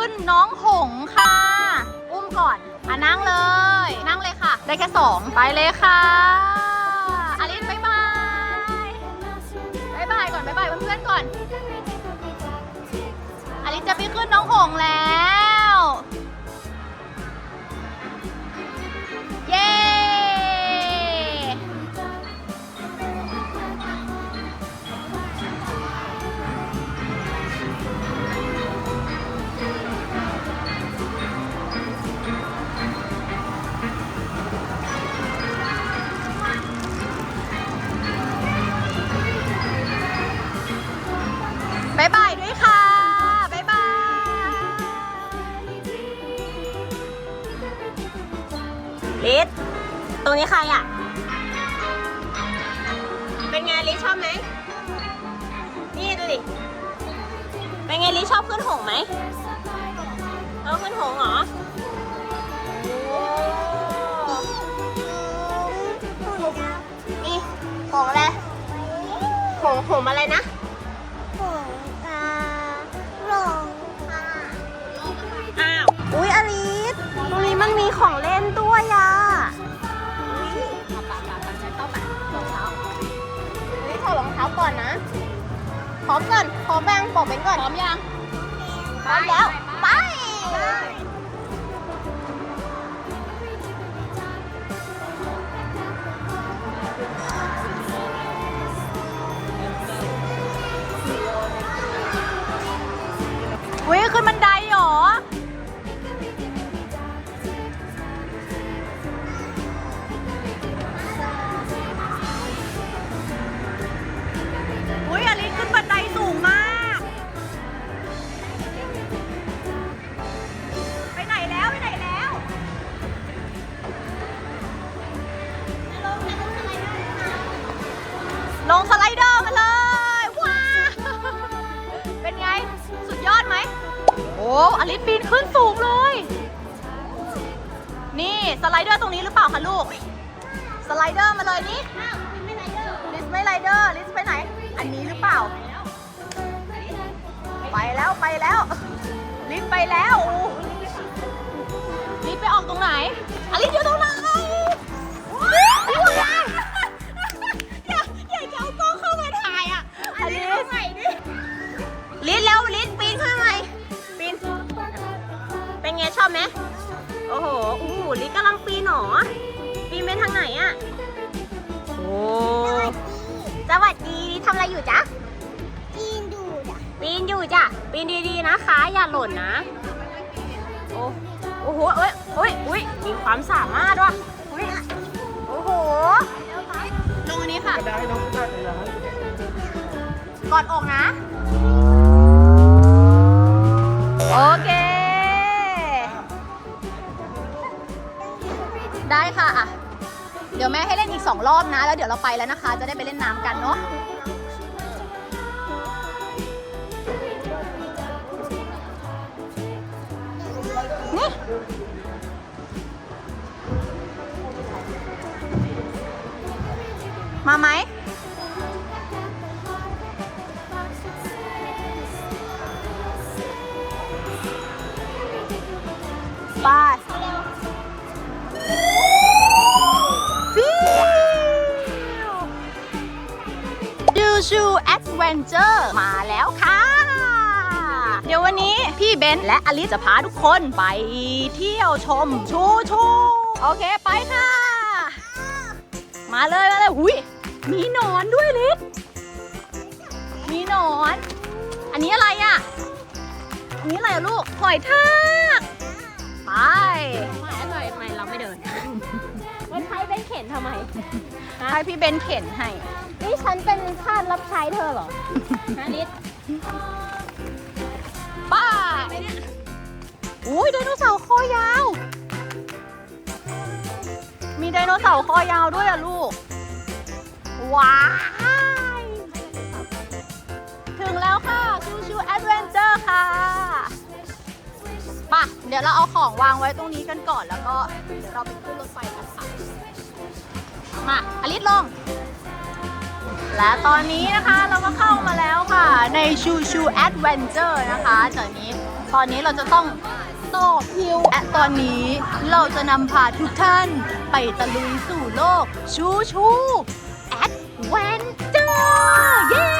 ขึ้นน้องหงค่ะ อุ้มก่อนอะนั่งเลย นั่งเลยค่ะ ได้แค่สองไปเลยค่ะอลินบ๊ายบายบ๊ายบายก่อนบ๊ายบายเพื่อนๆก่อนอลินจะไปขึ้นน้องหงแล้ว นหงส์ไหมชอบขึ้นหงส์เหรอโอ้นี่หงส์อะไรหงส์หงส์อะไรนะหงกาหลงค่ะอ้าว อุ๊ยอลิสตรงนี้มันมีของเล่นด้วยอะนี่ถอดรองเท้าก่อนนะพร้อมก่อนพร้อมแบงบอกเป็นก่อนพร้อมยัง พร้อมแล้วไป อ้อลิสปีนขึ้นสูงเลย นี่สไลเดอร์ตรงนี้หรือเปล่าคะลูก สไลเดอร์มาเลยนี่ลิสไม่ไรเดอร์ลิสไปไหน อันนี้หรือเปล่า ไปแล้วไปแล้ว ลิสไปแล้วลิสไปออกตรงไหนอลิสอยู่ตรงไหน โอ้โหอู้หูลิศกำลังปีนหนอปีนไปทางไหนอะโอ้สวัสดีลิศทำอะไรอยู่จ๊ะจีนดูจ้ะปีนอยู่จ้ะปีนดีๆนะคะ อย่าหล่นนะ โอ้โอ้โหเอ้ยเอ้ยอุ้ยมีความสามารถว่ะอุ้ยโอ้โหลงอันนี้ค่ะได้น้องได้เลยนะกอดอกนะ โอเค ได้ค่ะอะ เดี๋ยวแม่ให้เล่นอีกสองรอบนะ แล้วเดี๋ยวเราไปแล้วนะคะ จะได้ไปเล่นน้ำกันเนาะนี่มาไหม เวนเจอร์มาแล้วค่ะ เดี๋ยววันนี้พี่เบนและอลิซจะพาทุกคนไปเที่ยวชมชูชูโอเคไปค่ะ มาเลยมาเลยหุยมีหนอนด้วยลิศมีหนอน อันนี้อะไรอะ อันนี้อะไรลูกหอยทาก ไปไม่อร่อยไมเราไม่เดิน ใช้เป็นเข็นทำไม ให้พี่เบนเข็นให้ นี่ฉันเป็นทาสรับใช้เธอเหรอฮะลิศป้าอุ้ยไดโนเสาร์คอยาว มีไดโนเสาร์คอยาวด้วยอะลูก ว้าย ถึงแล้วค่ะ ชูชูแอดเวนเจอร์ค่ะป่ะ เดี๋ยวเราเอาของวางไว้ตรงนี้กันก่อนแล้วก็เดี๋ยวเราไปขึ้นรถไฟกันค่ะ มาอลิสลง และตอนนี้นะคะเราก็เข้ามาแล้วค่ะ ในชูชูแอดเวนเจอร์นะคะตอนนี้ตอนนี้เราจะต้องต่อคิวและตอนนี้เราจะนำพาทุกท่านไปตะลุยสู่โลก ชูชูแอดเวนเจอร์เย้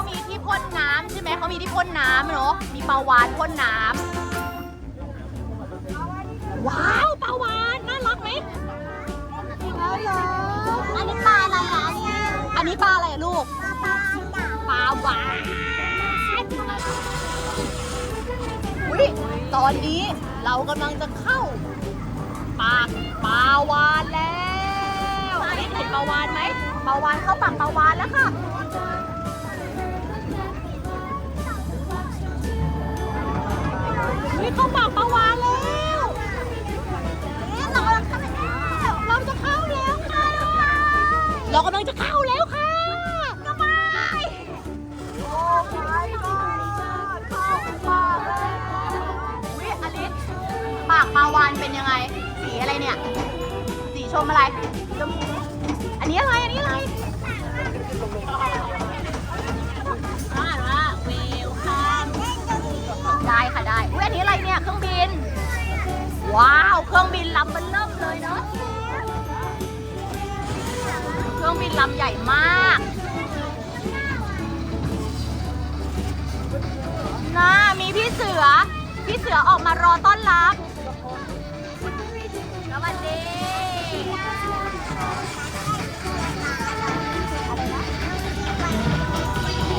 เพราะว่าเขามีที่พ่นน้ำใช่ไหมเขามีที่พ่นน้ำเนอะมีปลาวานพ่นน้ำว้าวปลาวานน่ารักไหมอันนี้ปลาอะไรอะเนี่ยอันนี้ปลาอะไรอะลูกปลาจ้ะปลาหวานอุ้ยตอนนี้เรากำลังจะเข้าปากปลาวานแล้วอันนี้เห็นปลาวานไหมปลาวานเข้าปากปลาวานแล้วค่ะ อุ้ยเข้าปากปลาวานแล้วเรากำลังเข้าไปแล้วเราจะเข้าแล้วค่ะเรากำลังจะเข้าแล้วค่ะก็ไปโอ้ my god เข้าปากแล้ววิอลิสปากปลาวานเป็นยังไง สีอะไรเนี่ย สีชมอะไรชมพูอันนี้อะไร อันนี้อะไร ว้าว เครื่องบินลำมันเริ่มเลยเนาะ เครื่องบินลำใหญ่มาก น่า มีพี่เสือ พี่เสือออกมารอต้อนรับ สวัสดี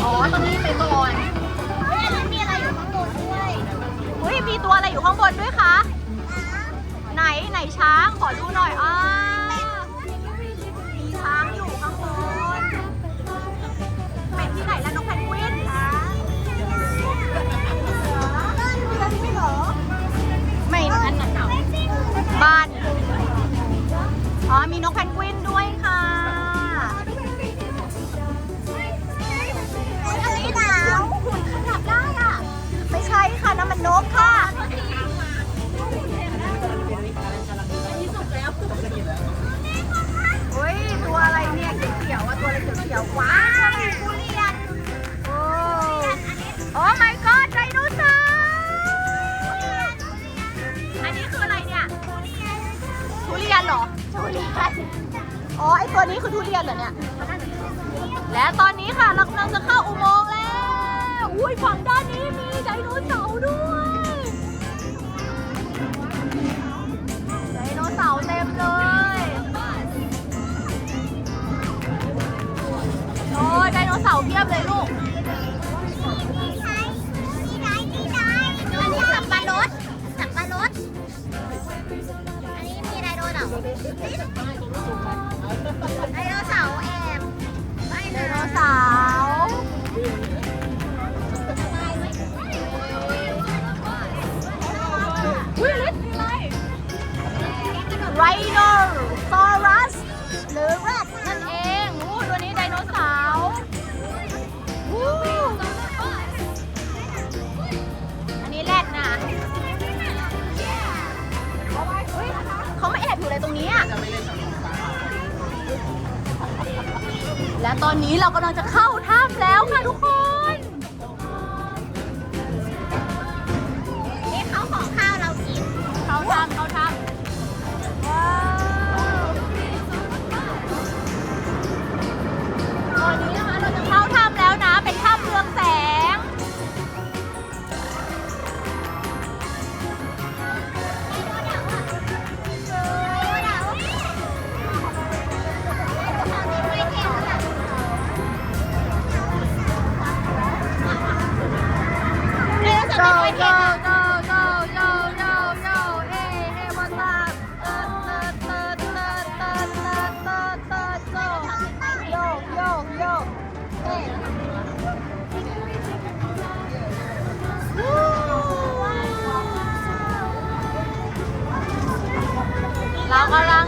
อ๋อตอนนี้ไปก่อนเฮ้ยมันมีอะไรอยู่ข้างบนด้วย อุ้ยมีตัวอะไรอยู่ข้างบนด้วยคะ ไหนไหนช้างขอดูหน่อยอ่า เขามาแออยู่อะไรตรงนี้อะและตอนนี้เรากำลังจะเข้าถ้ำแล้วค่ะทุกคน เรากำลัง